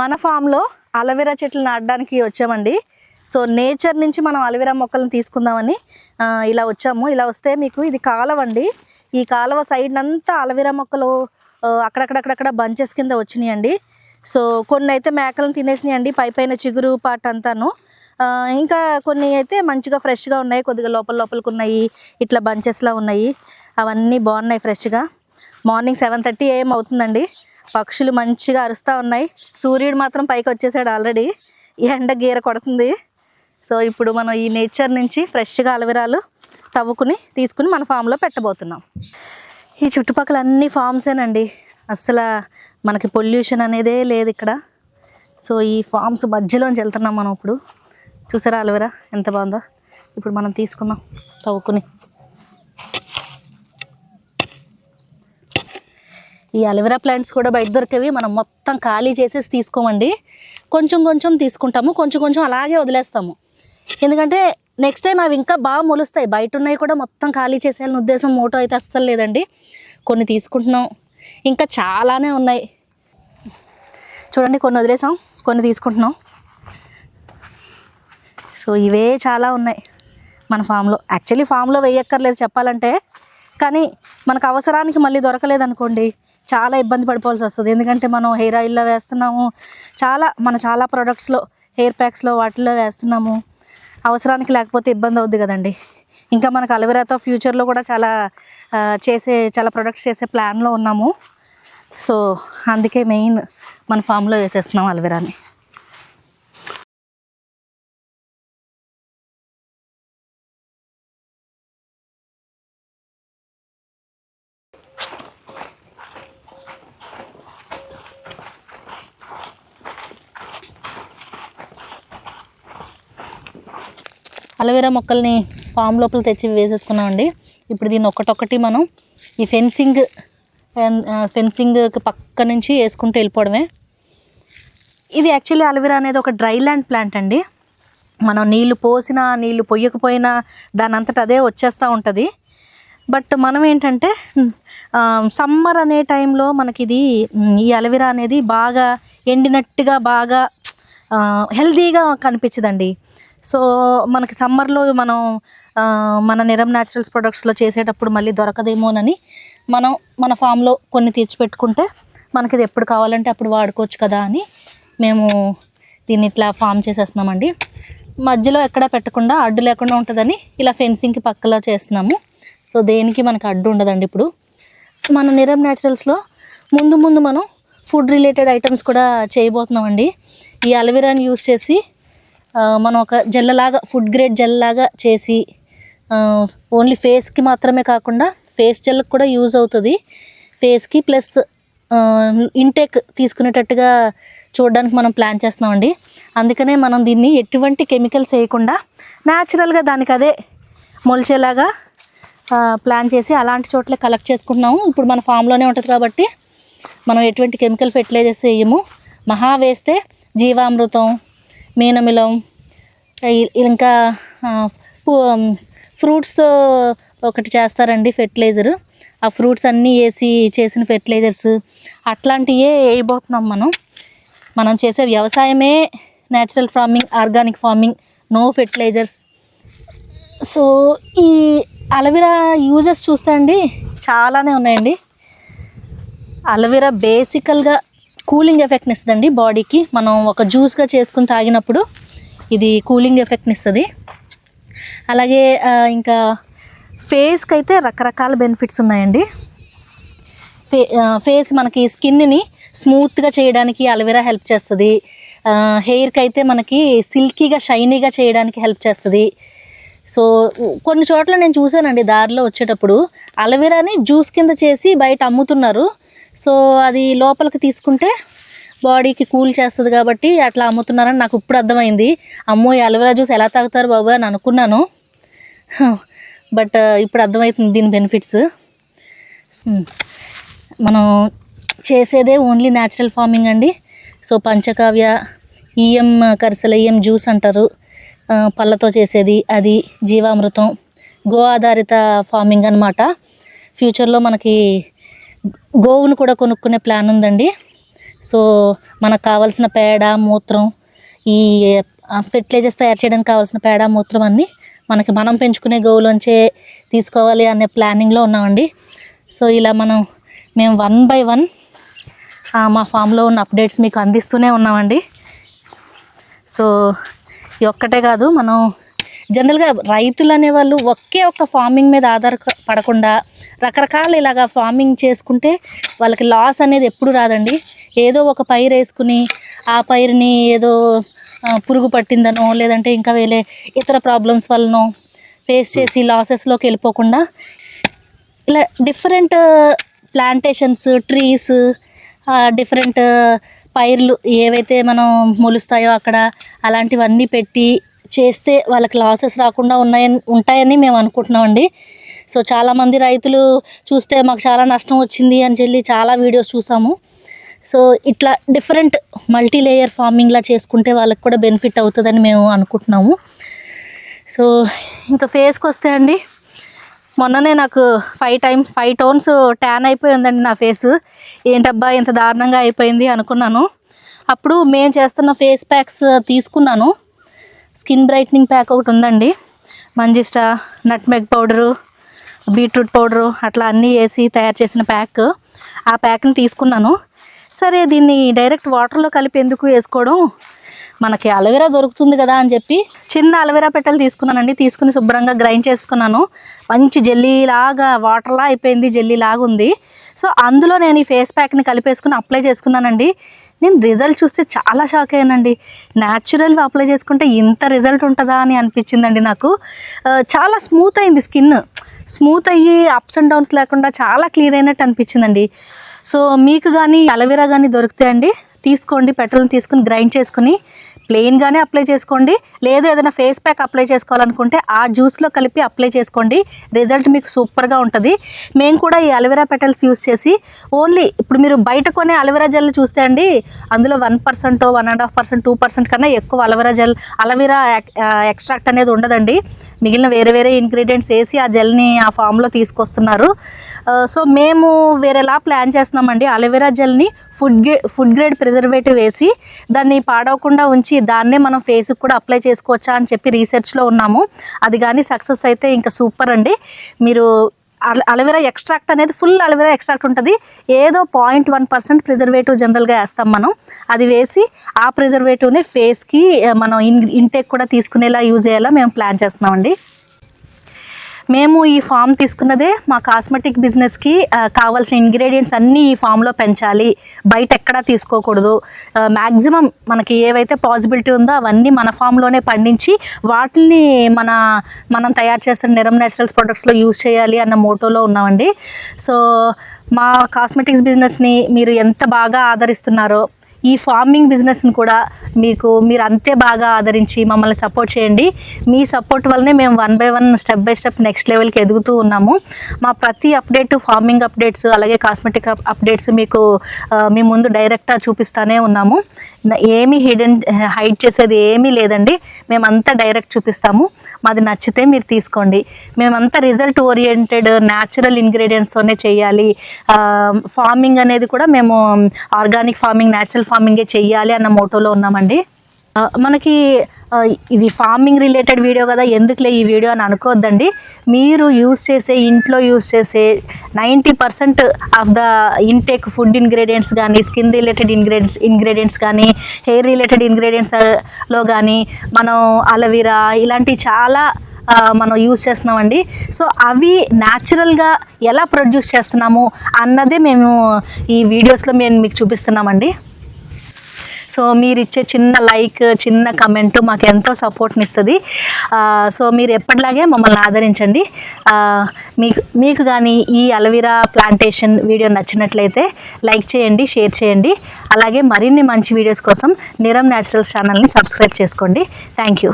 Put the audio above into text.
మన ఫామ్లో అలవెరా చెట్లు నాటడానికి వచ్చామండి. సో నేచర్ నుంచి మనం అలవెరా మొక్కలను తీసుకుందామని ఇలా వచ్చాము. ఇలా వస్తే మీకు ఇది కాలువ అండి. ఈ కాలువ సైడ్ అంతా అలవెరా మొక్కలు అక్కడక్కడక్కడక్కడ బంచెస్ కింద వచ్చినాయండి. సో కొన్ని అయితే మేకలను తినేసినాయండి పై పైన చిగురు పాట అంతాను. ఇంకా కొన్ని అయితే మంచిగా ఫ్రెష్గా ఉన్నాయి కొద్దిగా లోపల లోపలికి ఉన్నాయి ఇట్లా బంచెస్లా ఉన్నాయి. అవన్నీ బాగున్నాయి ఫ్రెష్గా. మార్నింగ్ సెవెన్ థర్టీ ఏం అవుతుందండి. పక్షులు మంచిగా అరుస్తూ ఉన్నాయి. సూర్యుడు మాత్రం పైకి వచ్చేసాడు ఆల్రెడీ. ఎండ గీర కొడుతుంది. సో ఇప్పుడు మనం ఈ నేచర్ నుంచి ఫ్రెష్గా అలవిరాలు తవ్వుకుని తీసుకుని మన ఫామ్లో పెట్టబోతున్నాం. ఈ చుట్టుపక్కల అన్ని ఫామ్సేనండి అసలు మనకి పొల్యూషన్ అనేదే లేదు ఇక్కడ. సో ఈ ఫామ్స్ మధ్యలోంచి వెళ్తున్నాం మనం ఇప్పుడు. చూసారా అలవిరా? ఎంత బాగుందో. ఇప్పుడు మనం తీసుకుందాం. తవ్వుకుని. ఈ అలివెరా ప్లాంట్స్ కూడా బయట దొరికేవి మనం మొత్తం ఖాళీ చేసేసి తీసుకోమండి. కొంచెం కొంచెం తీసుకుంటాము కొంచెం కొంచెం అలాగే వదిలేస్తాము. ఎందుకంటే నెక్స్ట్ టైం అవి ఇంకా బాగా మొలుస్తాయి. బయట ఉన్నాయి కూడా మొత్తం ఖాళీ చేసేయాలని ఉద్దేశం మోటో అయితే అస్సలు లేదండి. కొన్ని తీసుకుంటున్నాం. ఇంకా చాలానే ఉన్నాయి. చూడండి కొన్ని వదిలేసాం కొన్ని తీసుకుంటున్నాం. సో ఇవే చాలా ఉన్నాయి మన ఫామ్లో. యాక్చువల్లీ ఫామ్లో వేయక్కర్లేదు చెప్పాలంటే. కానీ మనకు అవసరానికి మళ్ళీ దొరకలేదు అనుకోండి చాలా ఇబ్బంది పడిపోవాల్సి వస్తుంది. ఎందుకంటే మనం హెయిర్ ఆయిల్లో వేస్తున్నాము. చాలా మన చాలా ప్రొడక్ట్స్లో హెయిర్ ప్యాక్స్లో వాటిల్లో వేస్తున్నాము. అవసరానికి లేకపోతే ఇబ్బంది అవుద్ది కదండి. ఇంకా మనకు అలవెరాతో ఫ్యూచర్లో కూడా చాలా చేసే చాలా ప్రొడక్ట్స్ చేసే ప్లాన్లో ఉన్నాము. సో అందుకే మెయిన్ మన ఫామ్లో వేసేస్తున్నాం అలవెరాని. అలోవెరా మొక్కల్ని ఫామ్ లోపల తెచ్చి వేసేసుకున్నామండి. ఇప్పుడు దీన్ని ఒక్కటొక్కటి మనం ఈ ఫెన్సింగ్ ఫెన్సింగ్ పక్క నుంచి వేసుకుంటూ వెళ్ళిపోవడమే. ఇది యాక్చువల్లీ అలవేరా అనేది ఒక డ్రై ల్యాండ్ ప్లాంట్ అండి. మనం నీళ్ళు పోసినా నీళ్ళు పొయ్యకపోయినా దాని అంతటా అదే వచ్చేస్తూ ఉంటుంది. బట్ మనం ఏంటంటే సమ్మర్ అనే టైంలో మనకి ఇది ఈ అలవిరా అనేది బాగా ఎండినట్టుగా బాగా హెల్దీగా కనిపించదండి. సో మనకి సమ్మర్లో మనం మన నిరం న్యాచురల్స్ ప్రొడక్ట్స్లో చేసేటప్పుడు మళ్ళీ దొరకదేమోనని మనం మన ఫామ్లో కొన్ని తెచ్చిపెట్టుకుంటే మనకి ఇది ఎప్పుడు కావాలంటే అప్పుడు వాడుకోవచ్చు కదా అని మేము దీన్ని ఇట్లా ఫామ్ చేసేస్తున్నామండి. మధ్యలో ఎక్కడ పెట్టకుండా అడ్డు లేకుండా ఉంటుందని ఇలా ఫెన్సింగ్కి పక్కలో చేస్తున్నాము. సో దేనికి మనకు అడ్డు ఉండదండి ఇప్పుడు. మన నిరం న్యాచురల్స్లో ముందు ముందు మనం ఫుడ్ రిలేటెడ్ ఐటమ్స్ కూడా చేయబోతున్నామండి. ఈ అలవీరాని యూస్ చేసి మనం ఒక జెల్లలాగా ఫుడ్ గ్రేడ్ జెల్లాగా చేసి ఓన్లీ ఫేస్కి మాత్రమే కాకుండా ఫేస్ జెల్కి కూడా యూజ్ అవుతుంది. ఫేస్కి ప్లస్ ఇంటేక్ తీసుకునేటట్టుగా చూడడానికి మనం ప్లాన్ చేస్తున్నామండి. అందుకనే మనం దీన్ని ఎటువంటి కెమికల్స్ వేయకుండా న్యాచురల్గా దానికి అదే మొలిచేలాగా ప్లాన్ చేసి అలాంటి చోట్ల కలెక్ట్ చేసుకుంటున్నాము. ఇప్పుడు మన ఫామ్లోనే ఉంటుంది కాబట్టి మనం ఎటువంటి కెమికల్ ఫెర్టిలైజర్స్ వేయము. మహా వేస్తే జీవామృతం మీనమిలం ఇంకా ఫ్రూట్స్తో ఒకటి చేస్తారండి ఫెర్టిలైజర్. ఆ ఫ్రూట్స్ అన్నీ వేసి చేసిన ఫెర్టిలైజర్స్. అట్లాంటివే వేయబోతున్నాం మనం. మనం చేసే వ్యవసాయమే natural farming organic farming no fertilisers. So ఈ అలవీరా యూజెస్ చూస్తే అండి చాలానే ఉన్నాయండి. అలవీరా బేసికల్గా కూలింగ్ ఎఫెక్ట్ని ఇస్తుందండి బాడీకి. మనం ఒక జ్యూస్గా చేసుకుని తాగినప్పుడు ఇది కూలింగ్ ఎఫెక్ట్ని ఇస్తుంది అలాగే ఇంకా ఫేస్కి అయితే రకరకాల బెనిఫిట్స్ ఉన్నాయండి. ఫే ఫేస్ మనకి స్కిన్ని స్మూత్గా చేయడానికి అలవెరా హెల్ప్ చేస్తుంది. హెయిర్కి అయితే మనకి సిల్కీగా షైనీగా చేయడానికి హెల్ప్ చేస్తుంది. సో కొన్ని చోట్ల నేను చూసానండి దారిలో వచ్చేటప్పుడు. అలవెరాని జ్యూస్ కింద చేసి బయట అమ్ముతున్నారు. సో అది లోపలికి తీసుకుంటే బాడీకి కూల్ చేస్తుంది కాబట్టి అట్లా అమ్ముతున్నారని నాకు ఇప్పుడు అర్థమైంది. అమ్మో ఈ అలవెరా జ్యూస్ ఎలా తాగుతారు బాబు అని అనుకున్నాను. బట్ ఇప్పుడు అర్థమవుతుంది దీని బెనిఫిట్స్. మనం చేసేదే ఓన్లీ న్యాచురల్ ఫార్మింగ్ అండి. సో పంచకావ్య ఈఎం కరిసెల ఈఎం జ్యూస్ అంటారు. పళ్ళతో చేసేది అది జీవామృతం. గో ఆధారిత ఫార్మింగ్ అనమాట ఫ్యూచర్లో మనకి గోవును కూడా కొనుక్కునే ప్లాన్ ఉందండి. సో మనకు కావాల్సిన పేడ మూత్రం ఈ ఫెర్టిలైజర్స్ తయారు చేయడానికి కావాల్సిన పేడ మూత్రం అన్నీ మనకి మనం పెంచుకునే గోవులోంచే తీసుకోవాలి అనే ప్లానింగ్లో ఉన్నామండి. సో ఇలా మనం మేము వన్ బై వన్ మా ఫామ్లో ఉన్న అప్డేట్స్ మీకు అందిస్తూనే ఉన్నామండి. సో ఇది ఒక్కటే కాదు మనం జనరల్గా రైతులు అనేవాళ్ళు ఒకే ఒక్క ఫార్మింగ్ మీద ఆధార పడకుండా రకరకాల ఇలాగా ఫార్మింగ్ చేసుకుంటే వాళ్ళకి లాస్ అనేది ఎప్పుడు రాదండి. ఏదో ఒక పైరు వేసుకుని ఆ పైరుని ఏదో పురుగు పట్టిందనో లేదంటే ఇంకా వేరే ఇతర ప్రాబ్లమ్స్ వల్లనో ఫేస్ చేసి లాసెస్లోకి వెళ్ళిపోకుండా ఇలా డిఫరెంట్ ప్లాంటేషన్స్ ట్రీస్ డిఫరెంట్ పైర్లు ఏవైతే మనం మొలుస్తాయో అక్కడ అలాంటివన్నీ పెట్టి చేస్తే వాళ్ళకి లాసెస్ రాకుండా ఉన్నాయని ఉంటాయని మేము అనుకుంటున్నామండి. సో చాలామంది రైతులు చూస్తే మాకు చాలా నష్టం వచ్చింది అని చెప్పి చాలా వీడియోస్ చూసాము. సో ఇట్లా డిఫరెంట్ మల్టీ లేయర్ ఫార్మింగ్లా చేసుకుంటే వాళ్ళకి కూడా బెనిఫిట్ అవుతుందని మేము అనుకుంటున్నాము. సో ఇంకా ఫేస్కి వస్తే అండి మొన్ననే నాకు five time five tones tan అయిపోయిందండి నా ఫేస్ ఏంటబ్బా ఇంత దారుణంగా అయిపోయింది అనుకున్నాను. అప్పుడు మేము చేస్తున్న ఫేస్ ప్యాక్స్ తీసుకున్నాను. స్కిన్ బ్రైట్నింగ్ ప్యాక్ ఒకటి ఉందండి. Manjistha nutmeg powder beetroot powder అట్లా అన్నీ వేసి తయారు చేసిన ప్యాక్. ఆ ప్యాక్ని తీసుకున్నాను. సరే దీన్ని డైరెక్ట్ వాటర్లో కలిపి ఎందుకు వేసుకోవడం? మనకి అలవేరా దొరుకుతుంది కదా అని చెప్పి చిన్న అలవెరా పెట్టెలు తీసుకున్నానండి. తీసుకుని శుభ్రంగా గ్రైండ్ చేసుకున్నాను. మంచి జెల్లీలాగా వాటర్లా అయిపోయింది జెల్లీలాగా ఉంది సో అందులో నేను ఈ ఫేస్ ప్యాక్ని కలిపేసుకుని అప్లై చేసుకున్నానండి. నేను రిజల్ట్ చూస్తే చాలా షాక్ అయ్యానండి. న్యాచురల్గా అప్లై చేసుకుంటే ఇంత రిజల్ట్ ఉంటుందా అని అనిపించిందండి నాకు. చాలా స్మూత్ అయింది స్కిన్ స్మూత్ అయ్యి అప్స్ అండ్ డౌన్స్ లేకుండా చాలా క్లియర్ అయినట్టు అనిపించిందండి. సో మీకు కానీ అలవెరా కానీ దొరికితే అండి తీసుకోండి పెట్రోల్ని తీసుకుని గ్రైండ్ చేసుకుని ప్లెయిన్గానే అప్లై చేసుకోండి. లేదు ఏదైనా ఫేస్ ప్యాక్ అప్లై చేసుకోవాలనుకుంటే ఆ జ్యూస్లో కలిపి అప్లై చేసుకోండి. రిజల్ట్ మీకు సూపర్గా ఉంటుంది. మేము కూడా ఈ అలోవెరా పెటల్స్ యూస్ చేసి ఓన్లీ ఇప్పుడు మీరు బయట కొనే అలోవెరా జెల్ చూస్తే అండి అందులో one percent one and half percent two percent కన్నా ఎక్కువ అలోవెరా జెల్ అలోవెరా ఎక్స్ట్రాక్ట్ అనేది ఉండదండి. మిగిలిన వేరే వేరే ఇంగ్రీడియంట్స్ వేసి ఆ జెల్ని ఆ ఫామ్లో తీసుకొస్తున్నారు. సో మేము వేరేలా ప్లాన్ చేస్తున్నామండి. Aloe vera జెల్ని food gray food grade preservative వేసి దాన్ని పాడవకుండా ఉంచి దాన్నే మనం ఫేస్కి కూడా అప్లై చేసుకోవచ్చా అని చెప్పి రీసెర్చ్లో ఉన్నాము. అది కానీ సక్సెస్ అయితే ఇంకా సూపర్ అండి. మీరు అల- ఎక్స్ట్రాక్ట్ అనేది ఫుల్ అలవెరా ఎక్స్ట్రాక్ట్ ఉంటుంది. ఏదో పాయింట్ వన్ పర్సెంట్ ప్రిజర్వేటివ్ జనరల్గా వేస్తాం మనం. అది వేసి ఆ ప్రిజర్వేటివ్ని ఫేస్కి మనం ఇన్ ఇంటేక్ కూడా తీసుకునేలా యూజ్ అయ్యేలా మేము ప్లాన్ చేస్తున్నామండి. మేము ఈ ఫామ్ తీసుకున్నదే మా కాస్మెటిక్ బిజినెస్కి కావాల్సిన ఇంగ్రీడియంట్స్ అన్నీ ఈ ఫామ్లో పెంచాలి. బయట ఎక్కడా తీసుకోకూడదు. మ్యాక్సిమం మనకి ఏవైతే పాసిబిలిటీ ఉందో అవన్నీ మన ఫామ్లోనే పండించి వాటిని మన మనం తయారు చేస్తున్న నిరం నేచురల్స్ ప్రొడక్ట్స్లో యూజ్ చేయాలి అన్న మోటోలో ఉన్నామండి. సో మా కాస్మెటిక్స్ బిజినెస్ని మీరు ఎంత బాగా ఆదరిస్తున్నారో ఈ ఫార్మింగ్ బిజినెస్ని కూడా మీకు మీరు అంతే బాగా ఆదరించి మమ్మల్ని సపోర్ట్ చేయండి. మీ సపోర్ట్ వల్లనే మేము one by one step by step next లెవెల్కి ఎదుగుతూ ఉన్నాము. మా ప్రతి అప్డేట్ ఫార్మింగ్ అప్డేట్స్ అలాగే కాస్మెటిక్ అప్డేట్స్ మీకు మీ ముందు డైరెక్ట్గా చూపిస్తానే ఉన్నాము. ఏమీ హిడెన్ హైడ్ చేసేది ఏమీ లేదండి. మేమంతా డైరెక్ట్ చూపిస్తాము. మాది నచ్చితే మీరు తీసుకోండి. మేమంతా రిజల్ట్ ఓరియంటెడ్ న్యాచురల్ ఇంగ్రీడియంట్స్తోనే చేయాలి. ఫార్మింగ్ అనేది కూడా మేము ఆర్గానిక్ ఫార్మింగ్ న్యాచురల్ ఫార్మింగే చెయ్యాలి అన్న మోటోలో ఉన్నామండి. మనకి ఇది ఫార్మింగ్ రిలేటెడ్ వీడియో కదా ఎందుకులే ఈ వీడియో అని అనుకోవద్దండి మీరు యూస్ చేసే ఇంట్లో యూస్ చేసే ninety percent of the intake food ingredients కానీ స్కిన్ రిలేటెడ్ ఇంగ్రీడియంట్స్ ఇంగ్రీడియంట్స్ కానీ హెయిర్ రిలేటెడ్ ఇంగ్రీడియంట్స్లో కానీ మనం అలవీరా ఇలాంటి చాలా మనం యూస్ చేస్తున్నామండి. సో అవి న్యాచురల్గా ఎలా ప్రొడ్యూస్ చేస్తున్నాము అన్నదే మేము ఈ వీడియోస్లో మేము మీకు చూపిస్తున్నామండి. సో మీరు ఇచ్చే చిన్న లైక్ చిన్న కమెంట్ మాకు ఎంతో సపోర్ట్ని ఇస్తుంది సో మీరు ఎప్పటిలాగే మమ్మల్ని ఆదరించండి. మీకు మీకు కానీ ఈ అలవీరా ప్లాంటేషన్ వీడియో నచ్చినట్లయితే లైక్ చేయండి షేర్ చేయండి. అలాగే మరిన్ని మంచి వీడియోస్ కోసం నిరం న్యాచురల్స్ ఛానల్ని సబ్స్క్రైబ్ చేసుకోండి. Thank you.